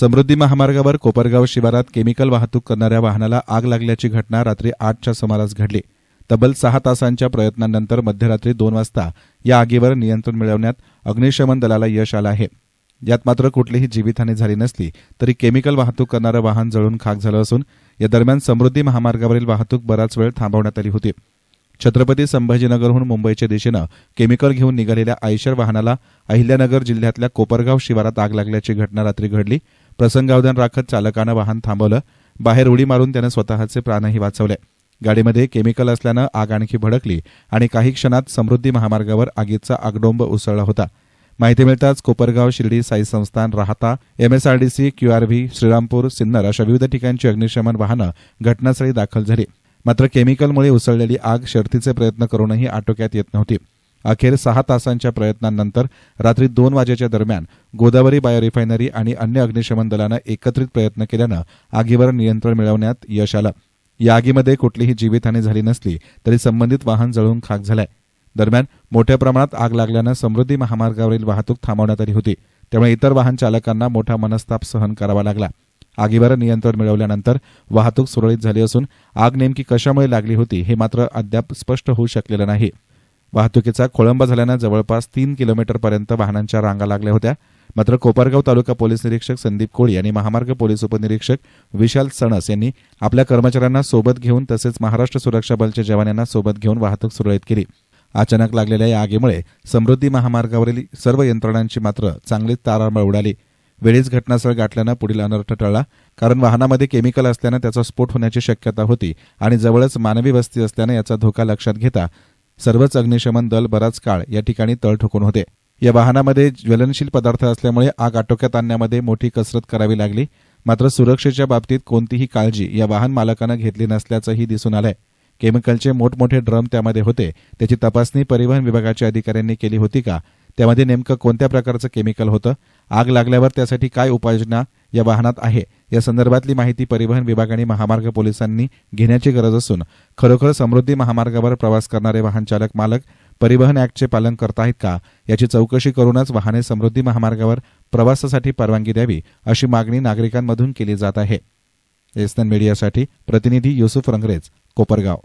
समृद्धी महामार्गावर कोपरगाव शिवारात केमिकल वाहतूक करणाऱ्या वाहनाला आग लागल्याची घटना रात्री आठच्या सुमारास घडली. तब्बल सहा तासांच्या प्रयत्नांनंतर मध्यरात्री दोन वाजता या आगीवर नियंत्रण मिळवण्यात अग्निशमन दलाला यश आलं आहे. यात मात्र कुठलीही जीवितहानी झाली नसली तरी केमिकल वाहतूक करणारं वाहन जळून खाक झालं असून या दरम्यान समृद्धी महामार्गावरील वाहतूक बराच वेळ थांबवण्यात आली होती. छत्रपती संभाजीनगरहून मुंबईच्या दिशेनं केमिकल घेऊन निघालेल्या आयशर वाहनाला अहिल्यानगर जिल्ह्यातल्या कोपरगाव शिवारात आग लागल्याची घटना रात्री घडली. प्रसंगावधान राखत चालकानं वाहन थांबवलं. बाहेर उडी मारून त्यानं स्वतःचे प्राणही वाचवले. गाडीमध्ये केमिकल असल्यानं आग आणखी भडकली आणि काही क्षणात समृद्धी महामार्गावर आगीचा आगडोंब उसळला होता. माहिती मिळताच कोपरगाव शिर्डी साई संस्थान राहता एमएसआरडीसी क्यूआरव्ही श्रीरामपूर सिन्नर अशा विविध ठिकाणची अग्निशमन वाहनं घटनास्थळी दाखल झाली. मात्र केमिकलमुळे उसळलेली आग शर्थीचे प्रयत्न करूनही आटोक्यात येत नव्हती. अखेर सहा तासांच्या प्रयत्नांनंतर रात्री दोन वाजेच्या दरम्यान गोदावरी बायोरिफायनरी आणि अन्य अग्निशमन दलानं एकत्रित प्रयत्न केल्यानं आगीवर नियंत्रण मिळवण्यात यश आलं. या आगीमध्ये कुठलीही जीवितहानी झाली नसली तरी संबंधित वाहन जळून खाक झालंय. दरम्यान मोठ्या प्रमाणात आग लागल्यानं समृद्धी महामार्गावरील वाहतूक थांबवण्यात आली होती. त्यामुळे इतर वाहन चालकांना मोठा मनस्ताप सहन करावा लागला. आगीवर नियंत्रण मिळवल्यानंतर वाहतूक सुरळीत झाली असून आग नेमकी कशामुळे लागली होती हे मात्र अद्याप स्पष्ट होऊ शकलेलं नाही. वाहतुकीचा खोळंबा झाल्यानं जवळपास तीन किलोमीटरपर्यंत वाहनांच्या रांगा लागल्या होत्या. मात्र कोपरगाव तालुका पोलीस निरीक्षक संदीप कोळी आणि महामार्ग पोलीस उपनिरीक्षक विशाल सणस यांनी आपल्या कर्मचाऱ्यांना सोबत घेऊन तसेच महाराष्ट्र सुरक्षा बलच्या जवानांना सोबत घेऊन वाहतूक सुरळीत केली. अचानक लागलेल्या या आगीमुळे समृद्धी महामार्गावरील सर्व यंत्रणांची मात्र चांगलीच तारांबळ उडाली. वेळीच घटनास्थळ गाठल्यानं पुढील अनर्थ टळला. कारण वाहनामध्ये केमिकल असल्यानं त्याचा स्फोट होण्याची शक्यता होती आणि जवळच मानवी वस्ती असल्यानं याचा धोका लक्षात घेता सर्वच अग्निशमन दल बराच काळ या ठिकाणी तळ ठोकून होते. या वाहनामध्ये ज्वलनशील पदार्थ असल्यामुळे आग आटोक्यात आणण्यामध्ये मोठी कसरत करावी लागली. मात्र सुरक्षेच्या बाबतीत कोणतीही काळजी या वाहन मालकानं घेतली नसल्याचंही दिसून आलंय. केमिकलचे मोठमोठे ड्रम त्यामध्ये होते. त्याची तपासणी परिवहन विभागाच्या अधिकाऱ्यांनी केली होती का? त्यामध्ये नेमकं कोणत्या प्रकारचं केमिकल होतं? आग लागल्यावर त्यासाठी काय उपाययोजना या वाहनात आहे? या संदर्भातली माहिती परिवहन विभाग आणि महामार्ग पोलिसांनी घेण्याची गरज असून खरोखर समृद्धी महामार्गावर प्रवास करणारे वाहन चालक मालक परिवहन ऍक्टचे पालन करत आहेत का? याची चौकशी करूनच वाहने समृद्धी महामार्गावर प्रवासासाठी परवानगी द्यावी अशी मागणी नागरिकांमधून केली जात आहे. एसएन मीडियासाठी प्रतिनिधी युसुफ रंगरेज कोपरगाव.